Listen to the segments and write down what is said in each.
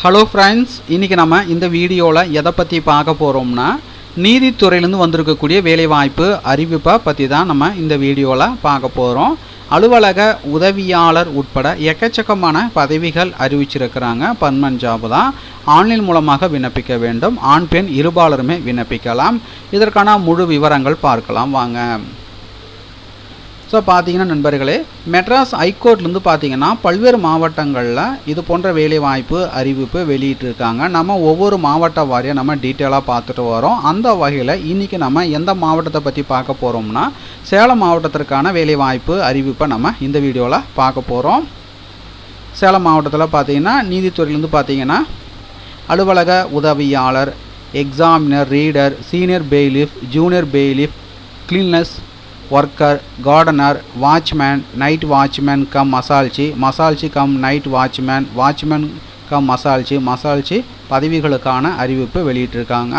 Hello friends இன்றைக்கி நம்ம இந்த வீடியோவில் எதை பற்றி பார்க்க போகிறோம்னா நீதித்துறையிலேருந்து வந்திருக்கக்கூடிய வேலைவாய்ப்பு அறிவிப்பை பற்றி தான் நம்ம இந்த வீடியோவில் பார்க்க போகிறோம் அலுவலக உதவியாளர் உட்பட எக்கச்சக்கமான பதவிகள் அறிவிச்சிருக்கிறாங்க. பர்மன் ஜாப் தான். ஆன்லைன் மூலமாக விண்ணப்பிக்க வேண்டும். ஆண் பெண் இருபாலருமே விண்ணப்பிக்கலாம். இதற்கான முழு விவரங்கள் பார்க்கலாம். வாங்க. ஸோ பார்த்தீங்கன்னா நண்பர்களே மெட்ராஸ் ஹைகோர்ட்லேருந்து பார்த்தீங்கன்னா பல்வேறு மாவட்டங்களில் இது போன்ற வேலைவாய்ப்பு அறிவிப்பு வெளியிட்டிருக்காங்க. நம்ம ஒவ்வொரு மாவட்ட வாரியாக நம்ம டீட்டெயிலாக பார்த்துட்டு வரோம். அந்த வகையில் இன்றைக்கி நம்ம எந்த மாவட்டத்தை பற்றி பார்க்க போகிறோம்னா சேலம் மாவட்டத்திற்கான வேலைவாய்ப்பு அறிவிப்பை நம்ம இந்த வீடியோவில் பார்க்க போகிறோம் சேலம் மாவட்டத்தில் பார்த்தீங்கன்னா நீதித்துறையிலேருந்து பார்த்தீங்கன்னா அலுவலக உதவியாளர் examiner reader senior bailiff junior bailiff cleanness worker gardener watchman night watchman cum மசால்ச்சி மசால்ச்சி cum night watchman watchman cum மசால்ச்சி மசால்ச்சி பதவிகளுக்கான அறிவிப்பு வெளியிட்டிருக்காங்க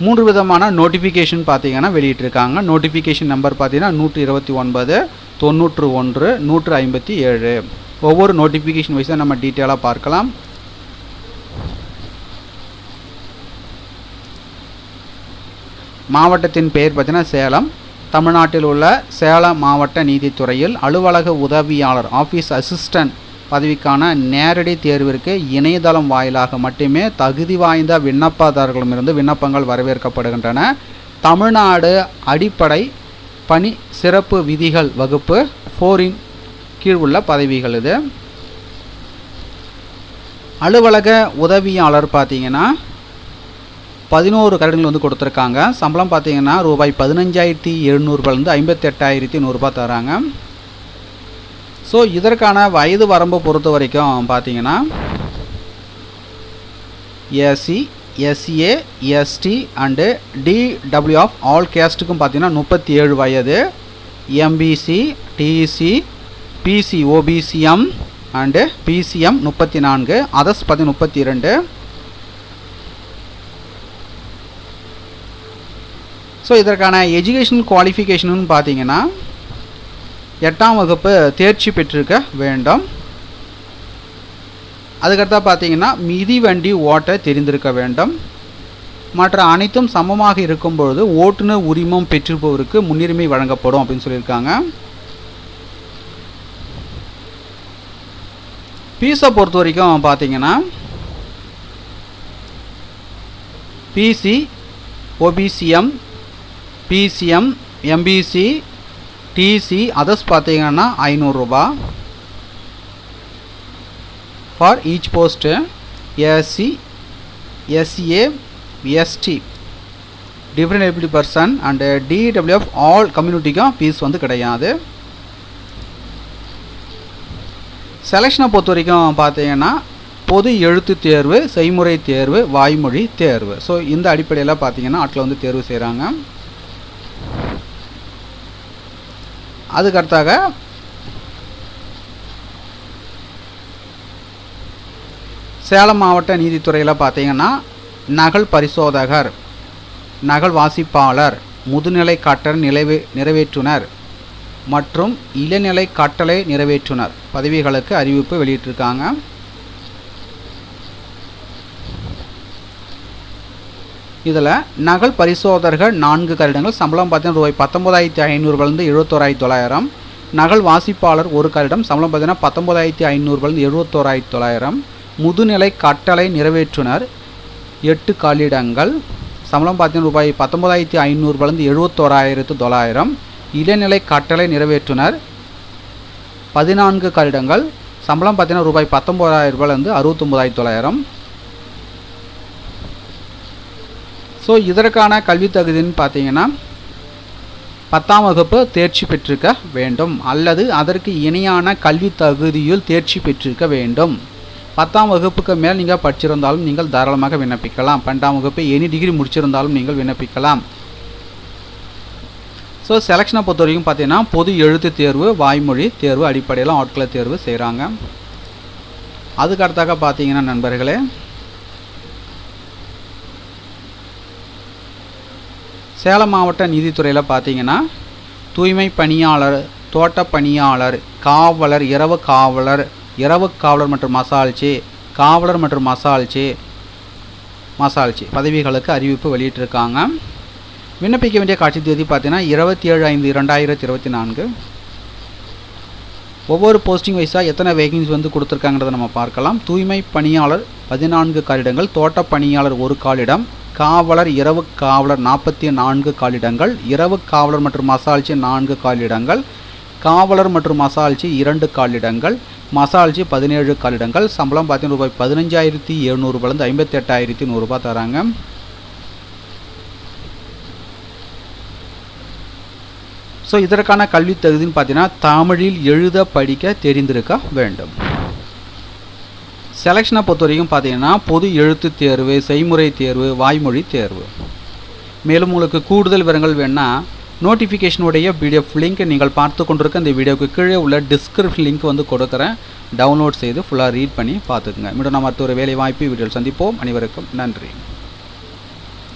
மூன்று விதமான நோட்டிஃபிகேஷன் பார்த்தீங்கன்னா வெளியிட்டிருக்காங்க நோட்டிஃபிகேஷன் நம்பர் பார்த்தீங்கன்னா நூற்றி இருபத்தி ஒன்பது தொண்ணூற்று ஒன்று நூற்று ஐம்பத்தி ஏழு ஒவ்வொரு நோட்டிஃபிகேஷன் வைஸாக நம்ம டீட்டெயிலாக பார்க்கலாம் மாவட்டத்தின் பெயர் பார்த்தீங்கன்னா சேலம். தமிழ்நாட்டில் உள்ள சேலம் மாவட்ட நீதித்துறையில் அலுவலக உதவியாளர் ஆஃபீஸ் அசிஸ்டன்ட் பதவிக்கான நேரடி தேர்விற்கு இணையதளம் வாயிலாக மட்டுமே தகுதி வாய்ந்த விண்ணப்பதாரர்களிடமிருந்து விண்ணப்பங்கள் வரவேற்கப்படுகின்றன. தமிழ்நாடு அடிப்படை பணி சிறப்பு விதிகள் வகுப்பு ஃபோரின் கீழ் உள்ள பதவிகள் இது. அலுவலக உதவியாளர் பார்த்தீங்கன்னா பதினோரு கரடுகள் வந்து கொடுத்துருக்காங்க. சம்பளம் பார்த்தீங்கன்னா ரூபாய் பதினஞ்சாயிரத்தி எழுநூறுபாலேருந்து ஐம்பத்தெட்டாயிரத்தி நூறுரூபா தராங்க. ஸோ இதற்கான வயது வரம்பு பொறுத்த வரைக்கும் பார்த்தீங்கன்னா SC SA ST and DW of all கேஸ்ட்டுக்கும் பார்த்தீங்கன்னா முப்பத்தி ஏழு வயது MBC DC BC OBCM and BCM முப்பத்தி நான்கு அதர்ஸ் பதி முப்பத்தி இரண்டு. ஸோ இதற்கான எஜுகேஷன் குவாலிஃபிகேஷன் பார்த்தீங்கன்னா எட்டாம் வகுப்பு தேர்ச்சி பெற்றிருக்க வேண்டும். அதுக்கடுத்தா பார்த்தீங்கன்னா மிதிவண்டி ஓட்ட தெரிந்திருக்க வேண்டும். மற்ற அனைத்தும் சமமாக இருக்கும் பொழுது ஓட்டுநர் உரிமம் பெற்றிருப்பவருக்கு முன்னுரிமை வழங்கப்படும் அப்படின்னு சொல்லியிருக்காங்க. பீஸை பொறுத்த வரைக்கும் பார்த்தீங்கன்னா BC OBCM BCM MBC DC others பார்த்தீங்கன்னா ஐநூறுரூபா for each post SC SA ST different ability person and DWF all கம்யூனிட்டிக்கும் fees வந்து கிடையாது. செலெக்ஷனை பொறுத்த வரைக்கும் பார்த்தீங்கன்னா பொது எழுத்து தேர்வு செய்முறை தேர்வு வாய்மொழி தேர்வு. ஸோ இந்த அடிப்படையில் பார்த்தீங்கன்னா ஆட்களை வந்து தேர்வு செய்கிறாங்க அதுக்கடுத்தாக சேலம் மாவட்ட நீதித்துறையில் பார்த்தீங்கன்னா நகல் பரிசோதகர் நகல் வாசிப்பாளர் முதுநிலை கட்டளை நிறைவே நிறைவேற்றுனர் மற்றும் இளநிலை கட்டளை நிறைவேற்றுனர் பதவிகளுக்கு அறிவிப்பு வெளியிட்டிருக்காங்க. இதில் நகல் பரிசோதகர்கள் நான்கு கருடங்கள் சம்பளம் பார்த்தீங்கன்னா ரூபாய் பத்தொம்போதாயிரத்தி ஐநூறுபாலேருந்து எழுபத்தோராயிரத்தி தொள்ளாயிரம். நகல் வாசிப்பாளர் ஒரு கருடம் சம்பளம் பார்த்தீங்கன்னா பத்தொம்போதாயிரத்தி ஐநூறுபாலேருந்து எழுபத்தோராயிரத்தி தொள்ளாயிரம். முதுநிலை கட்டளை நிறைவேற்றுனர் எட்டு காலிடங்கள் சம்பளம் பார்த்தீங்கன்னா ரூபாய் பத்தொம்போதாயிரத்தி ஐநூறுபாலேருந்து எழுபத்தோராயிரத்து தொள்ளாயிரம். இளநிலை கட்டளை நிறைவேற்றுனர் பதினான்கு கருடங்கள் சம்பளம் பார்த்தீங்கன்னா ரூபாய் பத்தொம்போதாயிரம் ரூபாயிலேருந்து அறுபத்தொம்போதாயிரத்தி தொள்ளாயிரம். ஸோ இதற்கான கல்வி தகுதின்னு பார்த்தீங்கன்னா பத்தாம் வகுப்பு தேர்ச்சி பெற்றிருக்க வேண்டும். அல்லது அதற்கு இணையான கல்வி தகுதியில் தேர்ச்சி பெற்றிருக்க வேண்டும். பத்தாம் வகுப்புக்கு மேல் நீங்கள் படிச்சிருந்தாலும் நீங்கள் தாராளமாக விண்ணப்பிக்கலாம். பன்னெண்டாம் வகுப்பு எனி டிகிரி முடிச்சிருந்தாலும் நீங்கள் விண்ணப்பிக்கலாம். ஸோ செலெக்ஷனை பொறுத்த வரைக்கும் பார்த்தீங்கன்னா பொது எழுத்து தேர்வு வாய்மொழி தேர்வு அடிப்படையில் ஆட்களை தேர்வு செய்கிறாங்க அதுக்கு அடுத்தாக பார்த்தீங்கன்னா நண்பர்களே சேலம் மாவட்ட நீதித்துறையில் பார்த்தீங்கன்னா தூய்மை பணியாளர் தோட்ட பணியாளர் காவலர் இரவு காவலர் இரவு காவலர் மற்றும் மசால்ச்சி காவலர் மற்றும் மசால்ச்சி மசால்ச்சி பதவிகளுக்கு அறிவிப்பு வெளியிட்டிருக்காங்க. விண்ணப்பிக்க வேண்டிய காட்சி தேதி பார்த்தீங்கன்னா இருபத்தி ஏழு ஐந்து இரண்டாயிரத்தி இருபத்தி நான்கு. ஒவ்வொரு போஸ்டிங் வைஸாக எத்தனை வேகன்சி வந்து கொடுத்துருக்காங்கிறத நம்ம பார்க்கலாம். தூய்மை பணியாளர் பதினான்கு காலிடங்கள் தோட்ட பணியாளர் ஒரு காலிடம் காவலர் இரவு காவலர் நாற்பத்தி நான்கு காலிடங்கள் இரவு காவலர் மற்றும் மசால்ச்சி நான்கு காலிடங்கள் காவலர் மற்றும் மசால்ச்சி இரண்டு காலிடங்கள் மசால்ச்சி பதினேழு காலிடங்கள் சம்பளம் பார்த்தீங்கன்னா ரூபாய் பதினஞ்சாயிரத்தி எழுநூறுபாலேருந்து ஐம்பத்தி எட்டாயிரத்தி நூறுரூபா தராங்க. ஸோ இதற்கான கல்வி தகுதின்னு பார்த்தீங்கன்னா தமிழில் எழுத படிக்க தெரிந்திருக்க வேண்டும். செலெக்ஷனை பொறுத்த வரைக்கும் பார்த்தீங்கன்னா பொது எழுத்து தேர்வு செய்முறை தேர்வு வாய்மொழி தேர்வு. மேலும் உங்களுக்கு கூடுதல் விவரங்கள் வேணா நோட்டிஃபிகேஷனுடைய பிடிஎஃப் லிங்க் நீங்கள் பார்த்து கொண்டிருக்க இந்த வீடியோவுக்கு கீழே உள்ள டிஸ்கிரிப்ஷன் லிங்க் வந்து கொடுக்குறேன் டவுன்லோட் செய்து ஃபுல்லாக ரீட் பண்ணி பார்த்துக்குங்க. மீண்டும் நம்ம அடுத்த ஒரு வேலை வாய்ப்பு வீடியோவில் சந்திப்போம். அனைவருக்கும் நன்றி.